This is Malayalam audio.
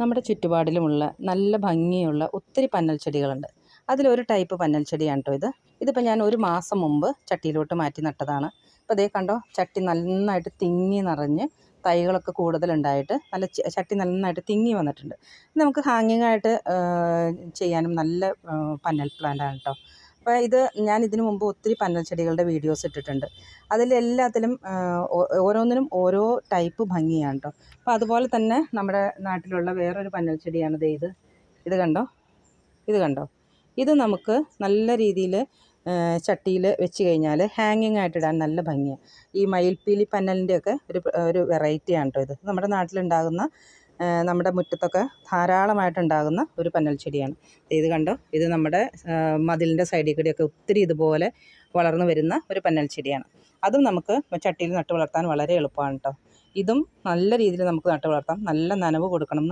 നമ്മുടെ ചുറ്റുപാടിലുമുള്ള നല്ല ഭംഗിയുള്ള ഒത്തിരി പന്നൽ ചെടികളുണ്ട്. അതിലൊരു ടൈപ്പ് പന്നൽ ചെടിയാണ് കേട്ടോ ഇത്. ഇതിപ്പോൾ ഞാൻ ഒരു മാസം മുമ്പ് ചട്ടിയിലോട്ട് മാറ്റി നട്ടതാണ്. ഇപ്പോൾ ദേ കണ്ടോ ചട്ടി നന്നായിട്ട് തിങ്ങി നിറഞ്ഞ് തൈകളൊക്കെ കൂടുതലുണ്ടായിട്ട് നല്ല ചട്ടി നന്നായിട്ട് തിങ്ങി വന്നിട്ടുണ്ട്. നമുക്ക് ഹാങ്ങിങ് ആയിട്ട് ചെയ്യാനും നല്ല പന്നൽ പ്ലാന്റാണ് കേട്ടോ അപ്പോൾ ഇത് ഞാൻ ഇതിനു മുമ്പ് ഒത്തിരി പന്നൽ ചെടികളുടെ വീഡിയോസ് ഇട്ടിട്ടുണ്ട്. അതിലെല്ലാത്തിലും ഓരോന്നിനും ഓരോ ടൈപ്പ് ഭംഗിയാണ് കേട്ടോ അപ്പോൾ അതുപോലെ തന്നെ നമ്മുടെ നാട്ടിലുള്ള വേറൊരു പന്നൽ ചെടിയാണ് ദേ ഇത്. ഇത് കണ്ടോ? ഇത് കണ്ടോ? ഇത് നമുക്ക് നല്ല രീതിയിൽ ചട്ടിയിൽ വെച്ച് കഴിഞ്ഞാൽ ഹാങ്ങിങ് ആയിട്ട് ഇടാൻ നല്ല ഭംഗിയാണ് ഈ മയിൽപ്പീലി പന്നലിന്റെയൊക്കെ ഒരു ഒരു വെറൈറ്റിയാണ് കേട്ടോ ഇത്. നമ്മുടെ നാട്ടിലുണ്ടാകുന്ന നമ്മുടെ മുറ്റത്തൊക്കെ ധാരാളമായിട്ടുണ്ടാകുന്ന ഒരു പന്നൽ ചെടിയാണ്. ഇത് കണ്ടോ? ഇത് നമ്മുടെ മതിലിന്റെ സൈഡിൽ കൂടിയൊക്കെ ഒത്തിരി ഇതുപോലെ വളർന്നു വരുന്ന ഒരു പന്നൽ ചെടിയാണ്. അതും നമുക്ക് ചട്ടിയിൽ നട്ട് വളർത്താൻ വളരെ എളുപ്പമാണ് കേട്ടോ ഇതും നല്ല രീതിയിൽ നമുക്ക് നട്ട് വളർത്താം. നല്ല നനവ് കൊടുക്കണം